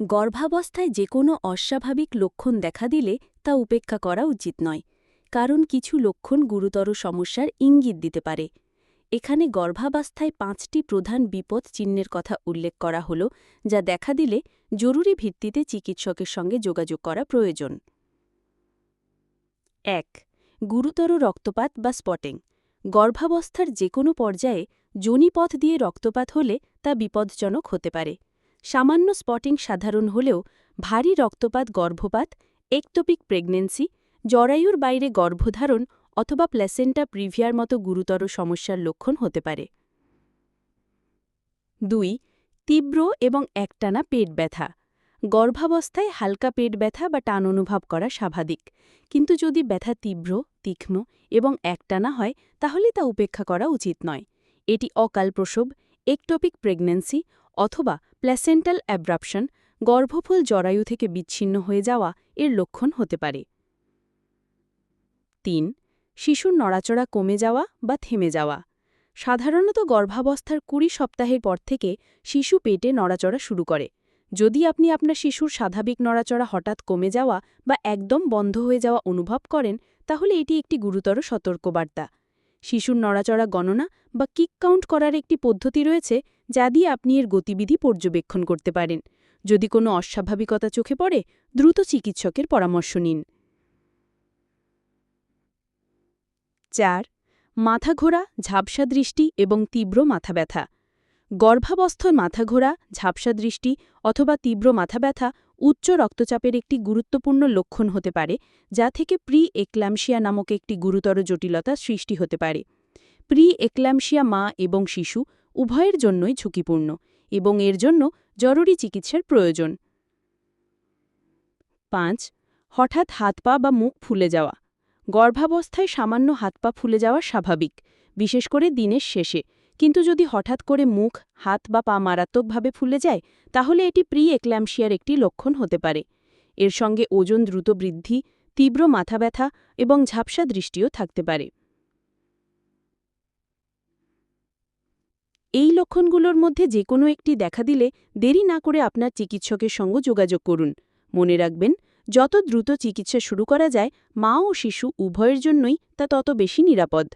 গর্ভাবস্থায় যে কোনো অস্বাভাবিক লক্ষণ দেখা দিলে তা উপেক্ষা করা উচিত নয়, কারণ কিছু লক্ষণ গুরুতর সমস্যার ইঙ্গিত দিতে পারে। এখানে গর্ভাবস্থায় পাঁচটি প্রধান বিপদ চিহ্নের কথা উল্লেখ করা হল, যা দেখা দিলে জরুরি ভিত্তিতে চিকিৎসকের সঙ্গে যোগাযোগ করা প্রয়োজন। এক, গুরুতর রক্তপাত বা স্পটিং গর্ভাবস্থার যে কোনো পর্যায়ে যোনিপথ দিয়ে রক্তপাত হলে তা বিপজ্জনক হতে পারে। সামান্য স্পটিং সাধারণ হলেও ভারী রক্তপাত, গর্ভপাত একটোপিক প্রেগনেন্সি জরায়ুর বাইরে গর্ভধারণ অথবা প্লেসেন্টা প্রিভিয়ার মতো গুরুতর সমস্যার লক্ষণ হতে পারে। দুই, তীব্র এবং একটানা পেট ব্যথা। গর্ভাবস্থায় হালকা পেট ব্যথা বা টান অনুভব করা স্বাভাবিক। কিন্তু যদি ব্যথা তীব্র, তীক্ষ্ণ এবং একটানা হয়, তাহলে তা উপেক্ষা করা উচিত নয়। এটি অকাল প্রসব একটপিক প্রেগন্যান্সি অথবা প্ল্যাসেন্টাল অ্যাব্রাপশন, গর্ভফল জরায়ু থেকে বিচ্ছিন্ন হয়ে যাওয়া এর লক্ষণ হতে পারে। তিন, শিশুর নড়াচড়া কমে যাওয়া বা থেমে যাওয়া। সাধারণত গর্ভাবস্থার কুড়ি সপ্তাহের পর থেকে শিশু পেটে নড়াচড়া শুরু করে। যদি আপনি আপনার শিশুর স্বাভাবিক নড়াচড়া হঠাৎ কমে যাওয়া বা একদম বন্ধ হয়ে যাওয়া অনুভব করেন, তাহলে এটি একটি গুরুতর সতর্কবার্তা। শিশুর নড়াচড়া গণনা বা কিক কাউন্ট করার একটি পদ্ধতি রয়েছে যা দিয়ে আপনি এর গতিবিধি পর্যবেক্ষণ করতে পারেন। যদি কোনো অস্বাভাবিকতা চোখে পড়ে, দ্রুত চিকিৎসকের পরামর্শ নিন। চার মাথা ঘোরা ঝাপসা দৃষ্টি এবং তীব্র মাথা ব্যথা। গর্ভাবস্থর মাথা ঘোরা ঝাপসা দৃষ্টি অথবা তীব্র মাথা ব্যথা উচ্চ রক্তচাপের একটি গুরুত্বপূর্ণ লক্ষণ হতে পারে, যা থেকে প্রি এক্ল্যামশিয়া নামক একটি গুরুতর জটিলতা সৃষ্টি হতে পারে। প্রি এক্ল্যামশিয়া মা এবং শিশু উভয়ের জন্যই ঝুঁকিপূর্ণ এবং এর জন্য জরুরি চিকিৎসার প্রয়োজন। পাঁচ, হঠাৎ হাত পা বা মুখ ফুলে যাওয়া। গর্ভাবস্থায় সামান্য হাত পা ফুলে যাওয়া স্বাভাবিক, বিশেষ করে দিনের শেষে। কিন্তু যদি হঠাৎ করে মুখ, হাত বা পা মারাত্মকভাবে ফুলে যায়, তাহলে এটি প্রি এক্ল্যামশিয়ার একটি লক্ষণ হতে পারে। এর সঙ্গে ওজন দ্রুত বৃদ্ধি, তীব্র মাথা ব্যথা এবং ঝাপসা দৃষ্টিও থাকতে পারে। এই লক্ষণগুলোর মধ্যে যে কোনো একটি দেখা দিলে দেরি না করে আপনার চিকিৎসকের সঙ্গে যোগাযোগ করুন। মনে রাখবেন, যত দ্রুত চিকিৎসা শুরু করা যায়, মা ও শিশু উভয়ের জন্যই তা তত বেশি নিরাপদ।